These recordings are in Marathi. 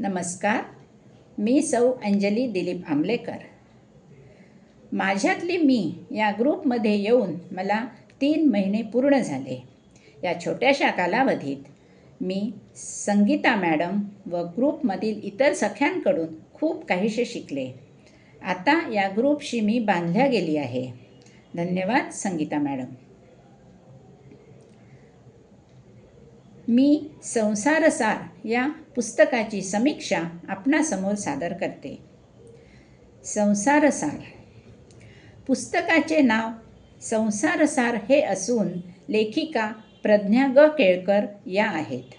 नमस्कार मी सौ अंजली दिलीप आंबलेकर. माझ्यातली मी या ग्रुपमध्ये येऊन मला तीन महिने पूर्ण झाले. या छोट्याशा कालावधीत मी संगीता मॅडम व ग्रुपमधील इतर सख्यांकडून खूप काहीसे शिकले. आता या ग्रुपशी मी बांधल्या गेली आहे. धन्यवाद संगीता मॅडम. मी संसारसार या पुस्तकाची समीक्षा आपणासमोर सादर करते. संसारसार. पुस्तकाचे नाव संसारसार हे असून लेखिका प्रज्ञा ग केळकर या आहेत.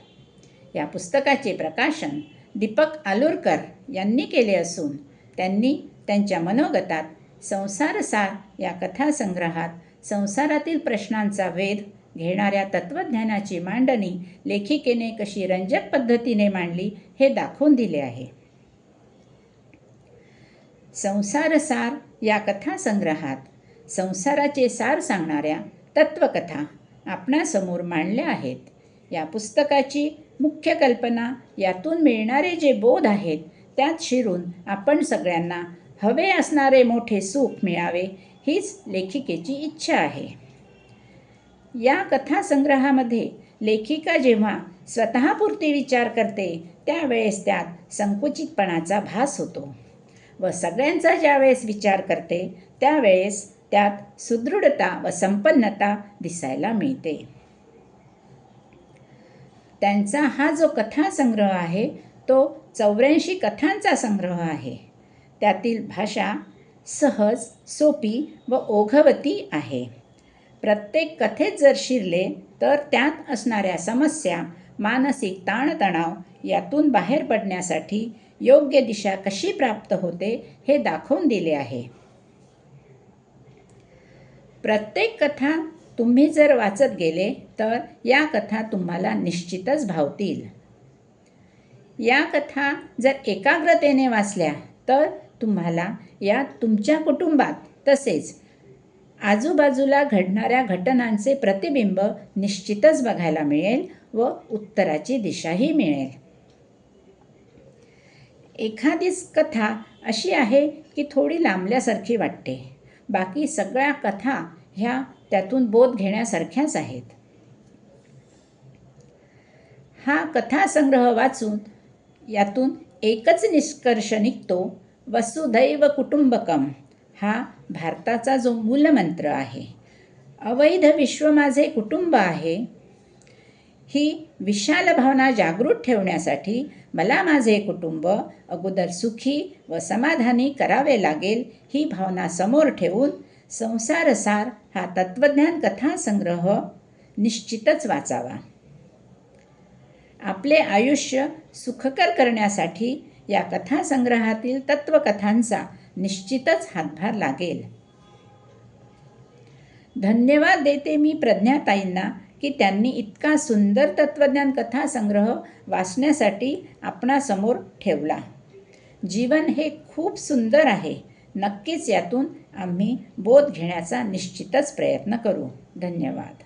या पुस्तकाचे प्रकाशन दीपक आलुरकर यांनी केले असून त्यांनी त्यांच्या मनोगतात संसारसार या कथासंग्रहात संसारातील प्रश्नांचा वेध घेणाऱ्या तत्त्वज्ञानाची मांडणी लेखिकेने कशी रंजक पद्धतीने मांडली हे दाखवून दिले आहे. संसारसार या कथासंग्रहात संसाराचे सार सांगणाऱ्या तत्त्वकथा आपणासमोर मांडल्या आहेत. या पुस्तकाची मुख्य कल्पना यातून मिळणारे जे बोध आहेत त्यात शिरून आपण सगळ्यांना हवे असणारे मोठे सुख मिळावे हीच लेखिकेची इच्छा आहे. या कथासंग्रहामध्ये लेखिका जेव्हा स्वतःपुरती विचार करते त्यावेळेस त्यात संकुचितपणाचा भास होतो व सगळ्यांचा ज्यावेळेस विचार करते त्यावेळेस त्यात सुदृढता व संपन्नता दिसायला मिळते. त्यांचा हा जो कथासंग्रह आहे तो चौऱ्याऐंशी कथांचा संग्रह आहे. त्यातील भाषा सहज सोपी व ओघवती आहे. प्रत्येक कथेत जर शिरले तर त्यात असणाऱ्या समस्या मानसिक ताणतणाव यातून बाहेर पडण्यासाठी योग्य दिशा कशी प्राप्त होते हे दाखवून दिले आहे. प्रत्येक कथा तुम्ही जर वाचत गेले तर या कथा तुम्हाला निश्चितच भावतील. या कथा जर एकाग्रतेने वाचल्या तर तुम्हाला या तुमच्या कुटुंबात तसेच आजूबाजूला घडणाऱ्या घटनांचे प्रतिबिंब निश्चितच बघायला मिळेल व उत्तराची दिशाही मिळेल. एखादीच कथा अशी आहे की थोडी लांबल्यासारखी वाटते. बाकी सगळ्या कथा ह्या त्यातून बोध घेण्यासारख्याच आहेत. हा कथासंग्रह वाचून यातून एकच निष्कर्ष निघतो वसुधैव कुटुंबकम. हा भारताचा जो मूलमंत्र आहे. अवैध विश्व माझे कुटुंब आहे. ही विशाल भावना जागृत ठेवण्यासाठी मला माझे कुटुंब अगोदर सुखी व समाधानी करावे लागेल ही भावना समोर ठेवून संसारसार हा तत्त्वज्ञान कथासंग्रह निश्चितच वाचावा. आपले आयुष्य सुखकर करण्यासाठी या कथासंग्रहातील तत्त्वकथांचा निश्चितच हातभार लागेल. धन्यवाद देते मी प्रज्ञाताईंना की त्यांनी इतका सुंदर तत्त्वज्ञान कथासंग्रह वाचण्यासाठी आपणासमोर ठेवला. जीवन हे खूप सुंदर आहे. नक्कीच यातून आम्ही बोध घेण्याचा निश्चितच प्रयत्न करू. धन्यवाद.